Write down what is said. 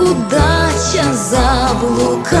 удача заблукала,